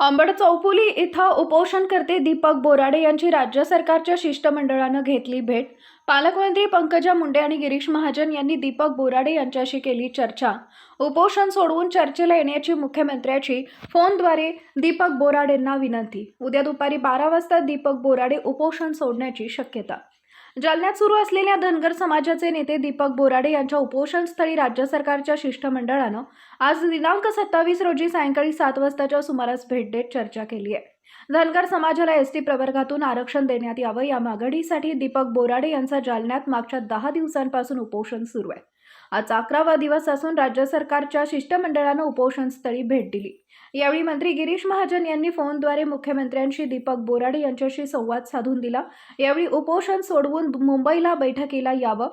अंबड चौफुली इथं उपोषणकर्ते दीपक बोराडे यांची राज्य सरकारच्या शिष्टमंडळानं घेतली भेट. पालकमंत्री पंकजा मुंडे आणि गिरीश महाजन यांनी दीपक बोराडे यांच्याशी केली चर्चा. उपोषण सोडवून चर्चेला येण्याची मुख्यमंत्र्याची फोनद्वारे दीपक बोराडेंना विनंती. उद्या दुपारी बारा वाजता दीपक बोराडे उपोषण सोडण्याची शक्यता जालन्यात सुरू असलेल्या धनगर समाजाचे नेते दीपक बोराडे यांच्या उपोषणस्थळी राज्य सरकारच्या शिष्टमंडळानं आज दिनांक सत्तावीस रोजी सायंकाळी सात वाजताच्या सुमारास भेट देत चर्चा केली आहे. धनगर समाजाला एस टी प्रवर्गातून आरक्षण देण्यात यावं या मागणीसाठी दीपक बोराडे यांचा जालन्यात मागच्या दहा दिवसांपासून उपोषण सुरू आहे. आज अकरावा दिवस असून राज्य सरकारच्या शिष्टमंडळानं उपोषणस्थळी भेट दिली. यावेळी मंत्री गिरीश महाजन यांनी फोनद्वारे मुख्यमंत्र्यांशी दीपक बोराडे यांच्याशी संवाद साधून दिला. यावेळी उपोषण सोडवून मुंबईला बैठकीला यावं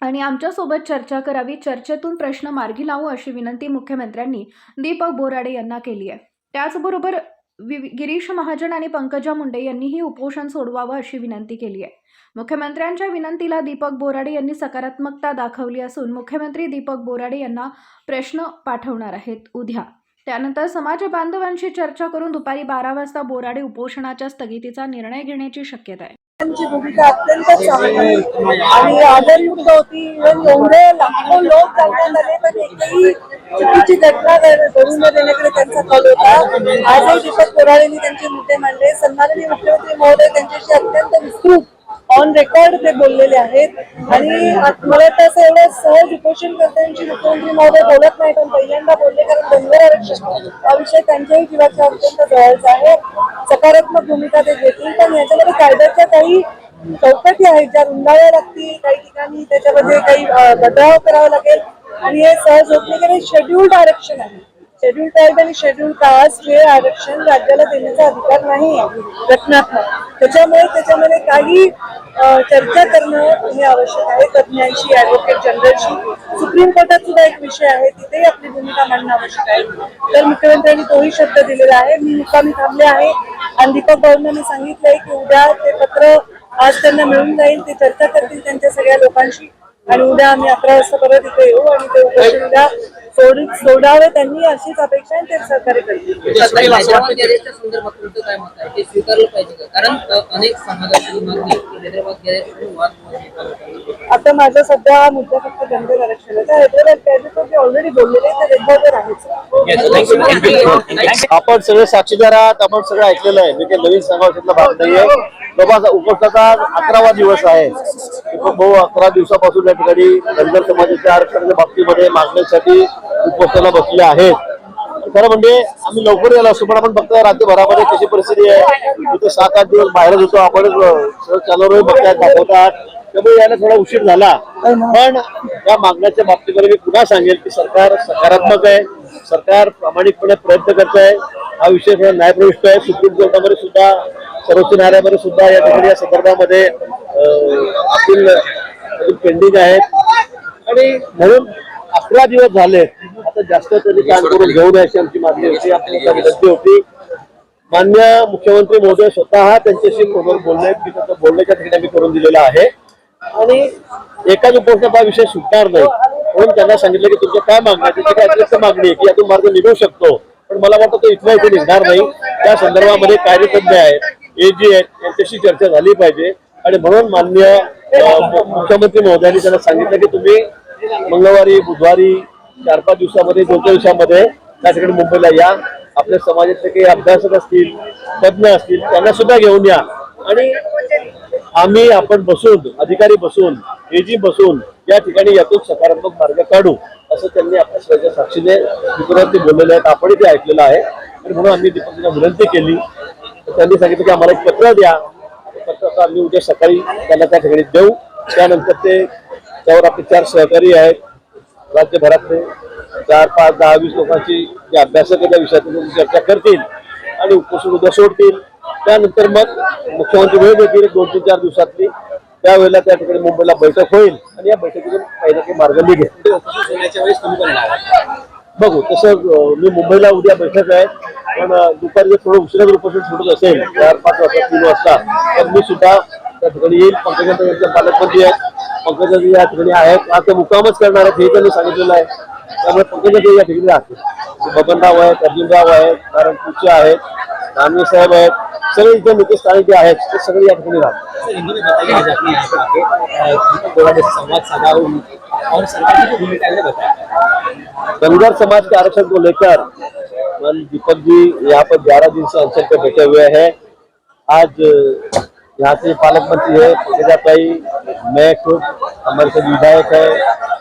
आणि आमच्यासोबत चर्चा करावी चर्चेतून प्रश्न मार्गी लावू अशी विनंती मुख्यमंत्र्यांनी दीपक बोराडे यांना केली आहे. त्याचबरोबर वि- गिरीश महाजन आणि पंकजा मुंडे यांनीही उपोषण सोडवावं अशी विनंती केली आहे. मुख्यमंत्र्यांच्या विनंतीला दीपक बोराडे यांनी सकारात्मकता दाखवली असून मुख्यमंत्री दीपक बोराडे यांना प्रश्न पाठवणार आहेत उद्या. त्यानंतर समाज बांधवांशी चर्चा करून दुपारी बारा वाजता बोराडे उपोषणाच्या स्थगितीचा निर्णय घेण्याची शक्यता आहे. त्यांची भूमिका अत्यंत चांगली आणि आदरयुक्त होती. एवढे लाखो लोक जाण्यात आले पण एकही चुकीची घटना घड- न देण्याकडे त्यांचा कल होता. आजही दीपक कोराळेंनी त्यांचे मुद्दे मांडले. सन्माननीय मुख्यमंत्री महोदय त्यांच्याशी अत्यंत विस्तृत ऑन रेकॉर्ड ते बोललेले आहेत. आणि मला तर असं एवढं सहज उपोषणकर्त्यांची मुख्यमंत्री महोदय बोलत नाही पण पहिल्यांदा बोलले कारण धनगर आरक्षण हा विषय त्यांच्याही जीवाच्या अत्यंत जवळचा आहे. सकारात्मक भूमिका ते घेतील पण याच्यामध्ये कायद्याच्या काही चौकटी आहेत. ज्या रुंदाव्या लागतील काही ठिकाणी त्याच्यामध्ये काही बदलाव करावा लागेल. आणि हे सहज होत नाही कारण शेड्युल्ड आरक्षण आहे. शेड्यूल ट्राईब आणि शेड्यूल कास्ट हे आरक्षण राज्याला देण्याचा अधिकार नाही आहे घटनात्मक त्याच्यामुळे त्याच्यामध्ये काही चर्चा करणं हे आवश्यक आहे. तज्ज्ञांशी ॲडव्होकेट जनरलशी सुप्रीम कोर्टात सुद्धा एक विषय आहे तिथेही आपली भूमिका मांडणं आवश्यक आहे. तर मुख्यमंत्र्यांनी तोही शब्द दिलेला आहे. मी मुक्कामी थांबले आहे. आणि दीपक भाऊंना मी सांगितलंय की उद्या ते पत्र आज त्यांना मिळून जाईल ते चर्चा करतील त्यांच्या सगळ्या लोकांशी. आणि उद्या आम्ही अकरा वाजता परत इथे येऊ आणि ते उपोषण उद्या सोड सोडावे त्यांनी अशीच अपेक्षा आहे ते सहकार्य करतील. गॅरेजच्या संदर्भात तुमचं काय मत आहे? ते स्वीकारलं पाहिजे का? कारण अनेक समाजाची मागणी हैदराबाद गॅरेज वाद आता माझा सध्या मुद्दा फक्त धनगर आरक्षणाचा कॅबिनेट ऑलरेडी बोललेले ते आहेच आपण सगळे साक्षीदार आहात आपण सगळं ऐकलेलं आहे. मी काही नवीन सांगायला भाग नाहीये. बाबा आज अकरावा दिवस आहे. भाऊ अकरा दिवसापासून या ठिकाणी धनगर समाजाच्या आरक्षणाच्या बाबतीमध्ये मागण्यासाठी उपोषणाला बसले आहेत. खरं म्हणजे आम्ही लवकर यायला असतो पण आपण फक्त राज्यभरामध्ये कशी परिस्थिती आहे? तिथे सात आठ दिवस बाहेरच होतो. आपण चॅनलवर बघतायत दाखवतात त्यामुळे यायला थोडा उशीर झाला. पण या मागण्याच्या बाबतीमध्ये मी पुन्हा सांगेल की सरकार सकारात्मक आहे. सरकार प्रामाणिकपणे प्रयत्न करत आहे हा विषय थोडा न्यायप्रविष्ट आहे. सुप्रीम कोर्टामध्ये सुद्धा सर्वोच्च न्यायालयामध्ये सुद्धा या ठिकाणी या संदर्भामध्ये अपील पेंडिंग आहेत. आणि म्हणून अकरा दिवस झाले. आता जास्त तरी काम करून घेऊ नये अशी आमची मागणी होती. आपल्याला विनंती होती. मान्य मुख्यमंत्री महोदय स्वतः त्यांच्याशी फोनवर मी त्याचं बोलण्याच्या ठिकाणी आम्ही करून दिलेलं आहे. आणि एकाच उपोषणाचा हा विषय सुटणार नाही. म्हणून त्यांना सांगितलं की तुमच्या काय मागण्या त्याची काय अतिरिक्त मागणी आहे की यातून मार्ग निघू शकतो. पण मला वाटतं तो इथल्या इथे निघणार नाही. त्या संदर्भामध्ये कार्यतज्ञ आहेत एजी आहेत यांच्याशी चर्चा झाली पाहिजे. आणि म्हणून मान्य मुख्यमंत्री महोदयांनी त्यांना सांगितलं की तुम्ही मंगळवारी बुधवारी चार पाच दिवसामध्ये दोन दिवसामध्ये त्या ठिकाणी मुंबईला या. आपल्या समाजातले काही अभ्यासक असतील तज्ज्ञ असतील त्यांना सुद्धा घेऊन या. आणि आम्ही आपण बसून अधिकारी बसून एजी बसून या ठिकाणी यातून सकारात्मक मार्ग काढू असं त्यांनी आपल्या साक्षीने विक्रांती ते बोललेले आहेत. आपणही ते ऐकलेलं आहे. आणि म्हणून आम्ही दीपकजींना विनंती केली. तर त्यांनी सांगितलं की आम्हाला एक पत्र द्या. ते पत्र आम्ही उद्या सकाळी त्यांना त्या ठिकाणी देऊ. त्यानंतर ते त्यावर आपले चार सहकारी आहेत. राज्यभरातले चार पाच दहा वीस लोकांची जे अभ्यासक त्या विषयातून चर्चा करतील आणि उपोषण उद्या सोडतील. त्यानंतर मग मुख्यमंत्री वेळ देतील दोन तीन चार दिवसातली. त्यावेळेला त्या ठिकाणी मुंबईला बैठक होईल आणि या बैठकीतून काही ना काही मार्ग निघेल. तुम्ही बघू तसं मी मुंबईला उद्या बैठक आहे पण दुपारी जर थोडं उशिरा उपस्थित सुटत असेल चार पाच वाजता तीन वाजता तर मी सुद्धा त्या ठिकाणी येईल. पंकजांच्या पालकमंत्री आहेत. पंकजा या ठिकाणी आहेत. आता ते करणार आहेत हे त्यांनी सांगितलेलं आहे. त्यामुळे पंकजा या ठिकाणी राहतील. बबनराव आहेत अर्जुनराव आहेत नारायणपूरचे आहेत दानवे साहेब आहेत इथे जे आहेत ते सगळे या ठिकाणी राहतात सर आज आपने यहाँ आके अ, दीपक बोराडे संवाद साधा और सरकार की जो भूमिका है बताया। धनगर समाज के आरक्षण को लेकर दीपक जी यहाँ पर ग्यारह दिन से अनशन पे बैठे हुए हैं। आज अ, यहाँ से पालक मंत्री है पंकजाताई मैं खुद हमारे साथ विधायक है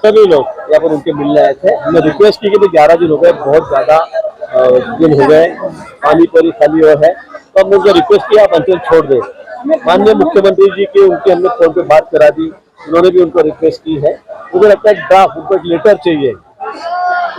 सभी लोग यहाँ पर उनके मिलने आए थे। हमने रिक्वेस्ट की कि ग्यारह दिन हो गए बहुत ज़्यादा अ, दिन हो गए पानी परी खाली हुआ है। तो हमने उनको रिक्वेस्ट किया आप अंचल छोड़ दें। माननीय मुख्यमंत्री जी के, उनके हमने फ़ोन पे बात करा दी। उन्होंने भी उनको रिक्वेस्ट की है। मुझे लगता है ड्राफ्ट उनको एक लेटर चाहिए।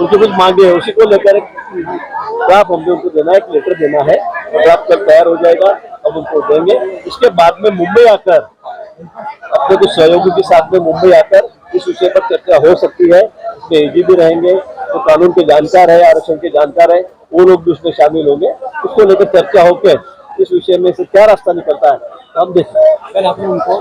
उनकी कुछ मांगे है। उसी को लेकर एक ड्राफ्ट हमने उनको देना है, एक लेटर देना है। ड्राफ्ट जब तैयार हो जाएगा अब उनको देंगे। उसके बाद में मुंबई आकर, अपने कुछ सहयोगी के साथ में मुंबई आकर इस विषय पर चर्चा हो सकती है। इसमें एजी भी रहेंगे जो कानून के जानकार है आरक्षण के जानकार है वो लोग भी उसमें शामिल होंगे। उसको लेकर चर्चा होकर इस विषय में से क्या रास्ता निकलता है तो हम देखें। कल आपने उनको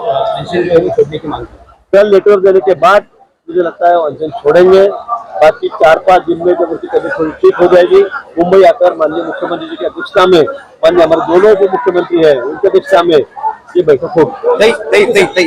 छोड़ने की मांग कल लेटर देने के बाद मुझे लगता है वो अनशन छोड़ेंगे। बाकी चार पाँच दिन में जब उनकी तबीयत थोड़ी ठीक हो जाएगी मुंबई आकर माननीय मुख्यमंत्री जी की अध्यक्षता में माननीय हमारे दोनों जो मुख्यमंत्री है उनकी अध्यक्षता में ये बैठक होगी।